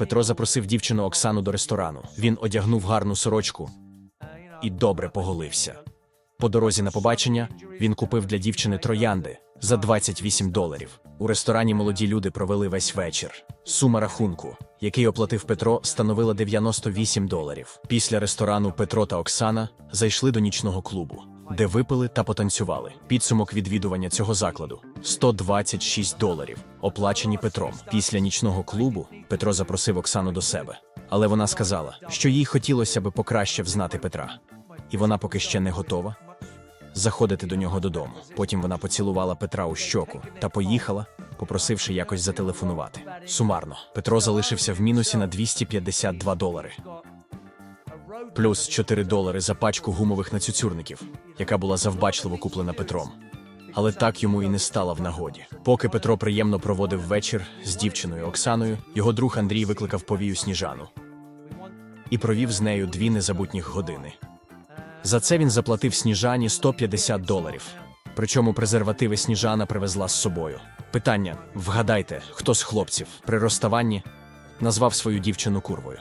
Петро запросив дівчину Оксану до ресторану. Він одягнув гарну сорочку і добре поголився. По дорозі на побачення він купив для дівчини троянди за 28 доларів. У ресторані молоді люди провели весь вечір. Сума рахунку, який оплатив Петро, становила 98 доларів. Після ресторану Петро та Оксана зайшли до нічного клубу, де випили та потанцювали. Підсумок відвідування цього закладу 126 доларів, оплачені Петром. Після нічного клубу Петро запросив Оксану до себе, але вона сказала, що їй хотілося би покраще взнати Петра, і вона поки ще не готова заходити до нього додому. Потім вона поцілувала Петра у щоку та поїхала, попросивши якось зателефонувати. Сумарно, Петро залишився в мінусі на 252 долари. Плюс 4 долари за пачку гумових нацюцюрників, яка була завбачливо куплена Петром. Але так йому і не стало в нагоді. Поки Петро приємно проводив вечір з дівчиною Оксаною, його друг Андрій викликав повію Сніжану і провів з нею дві незабутніх години. За це він заплатив Сніжані 150 доларів. Причому презервативи Сніжана привезла з собою. Питання: вгадайте, хто з хлопців при розставанні назвав свою дівчину курвою.